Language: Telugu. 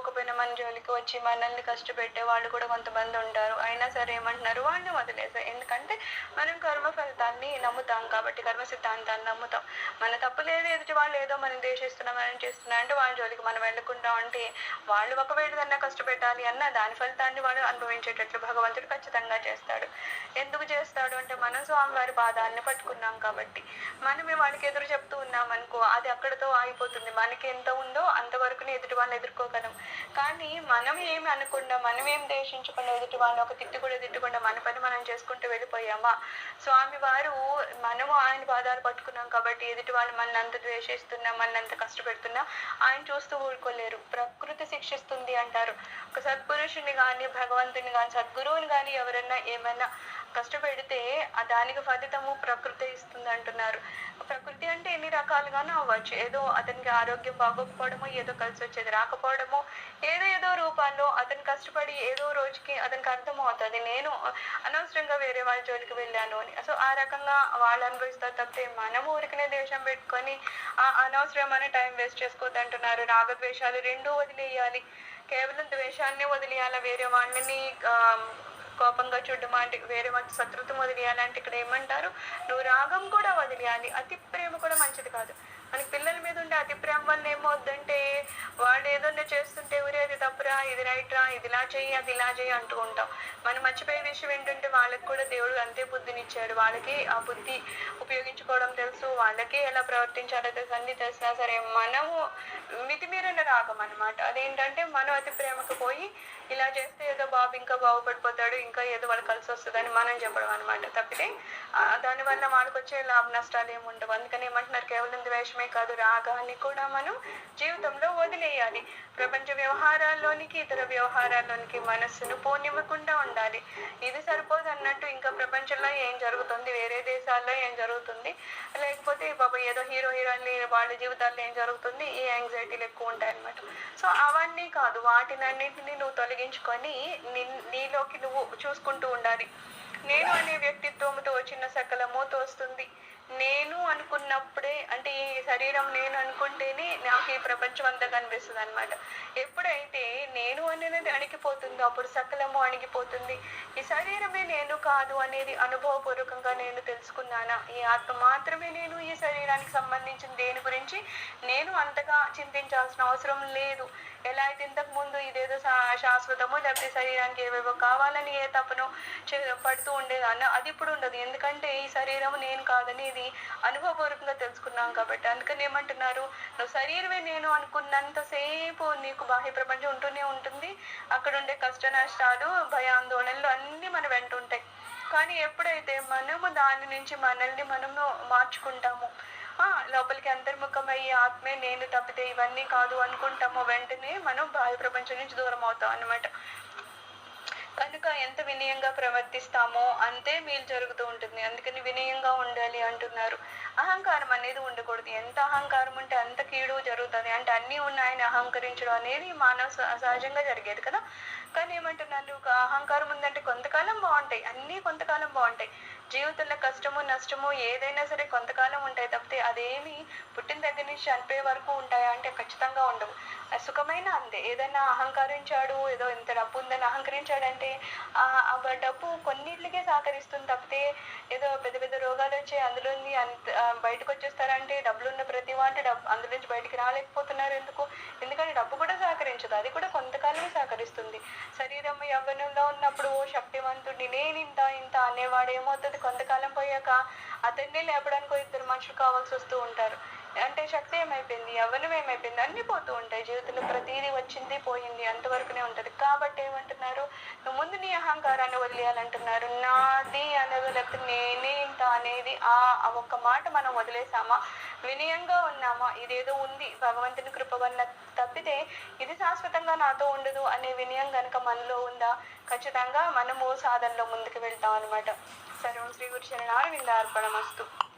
poco అనుకోకపోయినా మన జోలికి వచ్చి మనల్ని కష్టపెట్టే వాళ్ళు కూడా కొంతమంది ఉంటారు. అయినా సరే ఏమంటున్నారు? వాళ్ళని వదిలేసారు ఎందుకంటే మనం కర్మ ఫలితాన్ని నమ్ముతాం కాబట్టి కర్మ సిద్ధాంతాన్ని నమ్ముతాం. మన తప్పు లేదు ఎదుటి వాళ్ళు ఏదో మనం దేశిస్తున్నాం మనం చేస్తున్నాం అంటే వాళ్ళ జోలికి మనం వెళ్ళకుండా ఉంటే వాళ్ళు ఒకవేళ కన్నా కష్టపెట్టాలి అన్న దాని ఫలితాన్ని వాడు అనుభవించేటట్లు భగవంతుడు ఖచ్చితంగా చేస్తాడు. ఎందుకు చేస్తాడు అంటే మనం స్వామివారి పాదాలని పట్టుకున్నాం కాబట్టి. మనమే వాళ్ళకి ఎదురు చెప్తూ ఉన్నాం అనుకో అది అక్కడతో ఆగిపోతుంది. మనకి ఎంత ఉందో అంతవరకునే ఎదుటి వాళ్ళని ఎదుర్కోగలం. కానీ మనం ఏమి అనకుండా మనం ఏం దేశించకుండా ఎదుటి వాళ్ళని ఒక తిట్టు కూడా తిట్టకుండా మన పని మనం చేసుకుంటూ వెళ్ళిపోయామా? స్వామి వారు మనము ఆయన పాదాలు పట్టుకున్నాం కాబట్టి ఎదుటి వాళ్ళు మన అంత ద్వేషిస్తున్నా మన అంత కష్టపెడుతున్నా ఆయన చూస్తూ ఊరుకోలేరు. ప్రకృతి శిక్షిస్తుంది అంటారు. ఒక సత్పురుషుని కానీ భగవంతుని కానీ సద్గురువుని కానీ ఎవరైనా ఏమైనా కష్టపెడితే ఆ దానికి ఫలితము ప్రకృతి ఇస్తుంది అంటున్నారు ప్రకృతి అంటే ఎన్ని రకాలుగానూ అవ్వచ్చు. ఏదో అతనికి ఆరోగ్యం బాగోకపోవడము ఏదో కలిసి వచ్చేది రాకపోవడమో ఏదో ఏదో రూపాల్లో అతను కష్టపడి ఏదో రోజుకి అతనికి అర్థమవుతుంది. నేను అనవసరంగా వేరే వాళ్ళ జోలికి వెళ్ళాను అని. సో ఆ రకంగా వాళ్ళు అనుభవిస్తారు తప్పితే మనం ఊరికనే దేశం పెట్టుకొని ఆ అనవసరమైన టైం వేస్ట్ చేసుకోవద్దు అంటున్నారు రాగద్వేషాలు రెండూ వదిలేయాలి. కేవలం ద్వేషాన్ని వదిలేయాలి? వేరే వాళ్ళని కోపంగా చూడడం అంటే వేరే మంచి శత్రుత వదిలేయాలి అంటే ఇక్కడ ఏమంటారు? నువ్వు రాగం కూడా వదిలేయాలి. అతి ప్రేమ కూడా మంచిది కాదు. మనకి పిల్లల మీద ఉండే అతి ప్రేమ వల్ల ఏమవుద్దంటే వాళ్ళు ఏదన్నా చేస్తుంటే ఊరే అది తప్పురా ఇది రైట్ రా ఇది ఇలా చేయి అది ఇలా చేయి అంటూ ఉంటాం. మనం మర్చిపోయే విషయం ఏంటంటే వాళ్ళకి కూడా దేవుడు అంతే బుద్ధినిచ్చాడు. వాళ్ళకి ఆ బుద్ధి ఉపయోగించుకోవడం తెలుసు. వాళ్ళకి ఎలా ప్రవర్తించాలో తెలుసు. అన్ని తెలిసినా సరే మనము మితిమీరిన రాగం అనమాట అదేంటంటే మనం అతి ప్రేమకు పోయి ఇలా చేస్తే ఏదో బాబు ఇంకా బాగుపడిపోతాడు ఇంకా ఏదో వాళ్ళు కలిసి వస్తుందని మనం చెప్పడం అనమాట తప్పితే దానివల్ల వాళ్ళకి వచ్చే లాభ నష్టాలు ఏమి ఉండవు. అందుకని ఏమంటున్నారు? కేవలం ద్వేషమే కాదు రాగాన్ని కూడా మనం జీవితంలో చేయాలి. ప్రపంచ వ్యవహారాల్లోనికి ఇతర వ్యవహారాల్లోనికి మనస్సును పోనివ్వకుండా ఉండాలి. ఇది సరిపోదు అన్నట్టు ఇంకా ప్రపంచంలో ఏం జరుగుతుంది? వేరే దేశాల్లో ఏం జరుగుతుంది? లేకపోతే బాబా ఏదో హీరో హీరోయిన్లు వాళ్ళ జీవితాల్లో ఏం జరుగుతుంది? ఈ యాంగ్జైటీలు ఎక్కువ ఉంటాయి అనమాట సో అవన్నీ కాదు. వాటినన్నింటినీ నువ్వు తొలగించుకొని నీ నీలోకి నువ్వు చూసుకుంటూ ఉండాలి. నేను అనే వ్యక్తిత్వంతో చిన్న సకలము తోస్తుంది. నేను అనుకున్నప్పుడే అంటే ఈ శరీరం నేను అనుకుంటేనే నాకు ఈ ప్రపంచం అంతా కనిపిస్తుంది అనమాట ఎప్పుడైతే నేను అనేది అణిగిపోతుందో అప్పుడు సకలము అణిగిపోతుంది. ఈ శరీరమే నేను కాదు అనేది అనుభవపూర్వకంగా నేను తెలుసుకున్నానా? ఈ ఆత్మ మాత్రమే నేను ఈ శరీరానికి సంబంధించిన దేని గురించి? నేను అంతగా చింతించాల్సిన అవసరం లేదు. ఎలా అయితే ఇంతకు ముందు ఇదేదో శా- శాశ్వతము లేకపోతే శరీరానికి ఏవేవో కావాలని ఏ తపను చే- పడుతూ ఉండేదాన్ని. అది ఇప్పుడు ఉండదు. ఎందుకంటే ఈ శరీరం నేను కాదని ఇది అనుభవపూర్వకంగా తెలుసుకున్నాం కాబట్టి. అందుకని ఏమంటున్నారు? నువ్వు శరీరమే నేను అనుకున్నంతసేపు నీకు బాహ్య ప్రపంచం ఉంటూనే ఉంటుంది. అక్కడ ఉండే కష్ట నష్టాలు భయాందోళనలు అన్నీ మన వెంట ఉంటాయి. కానీ ఎప్పుడైతే మనము దాని నుంచి మనల్ని మనము మార్చుకుంటాము లోపలికి అంతర్ముఖమయ్యే ఆత్మే నేను తప్పితే ఇవన్నీ కాదు అనుకుంటామో వెంటనే మనం బాహ్య ప్రపంచం నుంచి దూరం అవుతాం అన్నమాట. కనుక ఎంత వినయంగా ప్రవర్తిస్తామో అంతే మేలు జరుగుతూ ఉంటుంది. అందుకని వినయంగా ఉండాలి అంటున్నారు. అహంకారం అనేది ఉండకూడదు. ఎంత అహంకారం ఉంటే అంత కీడు జరుగుతుంది. అంటే అన్నీ ఉన్నాయని అహంకరించడం అనేది మానవ స- సహజంగా జరిగేది కదా. కానీ ఏమంటున్నారు? ఒక అహంకారం ఉందంటే కొంతకాలం బాగుంటాయి. అన్నీ కొంతకాలం బాగుంటాయి. జీవితంలో కష్టము నష్టము ఏదైనా సరే కొంతకాలం ఉంటాయి తప్పితే అదేమి పుట్టిన దగ్గర నుంచి చనిపోయే వరకు ఉంటాయా అంటే ఖచ్చితంగా ఉండవు. సుఖమైన అంతే. ఏదైనా అహంకరించాడు ఏదో ఇంత డబ్బు ఉందని అహంకరించాడంటే ఆ ఆ డబ్బు కొన్నిట్లకే సహకరిస్తుంది తప్పితే ఏదో పెద్ద పెద్ద రోగాలు వచ్చి అందులో అంత బయటకు వచ్చేస్తారంటే డబ్బులు ఉన్న ప్రతి వాటి డబ్బు అందులో నుంచి బయటికి రాలేకపోతున్నారు ఎందుకు? ఎందుకంటే డబ్బు కూడా సహకరించదు. అది కూడా కొంతకాలమే సహకరిస్తుంది. శరీరం యవ్వనంలో ఉన్నప్పుడు ఓ శక్తివంతుడిని నేను ఇంత ఇంత అనేవాడు ఏమవుతుంది కొంతకాలం పోయాక అతన్ని లేపడానికి ఇద్దరు మనుషులు కావాల్సి వస్తూ ఉంటారు. అంటే శక్తి ఏమైపోయింది? అవలం ఏమైపోయింది? అన్ని పోతూ ఉంటాయి. జీవితంలో ప్రతిదీ వచ్చింది పోయింది అంతవరకునే ఉంటుంది. కాబట్టి ఏమంటున్నారు? నువ్వు ముందు నీ అహంకారాన్ని వదిలేయాలంటున్నారు. నాది అనేది లేకపోతే నేనే ఇంత అనేది ఆ ఒక్క మాట మనం వదిలేసామా? వినయంగా ఉన్నామా? ఇదేదో ఉంది. భగవంతుని కృప వల్ల తప్పితే ఇది శాశ్వతంగా నాతో ఉండదు అనే వినయం కనుక మనలో ఉందా? ఖచ్చితంగా మనము సాధనలో ముందుకు వెళ్తాం అనమాట సర్వం శ్రీ గురు శరణాలు విందార్పణమస్తు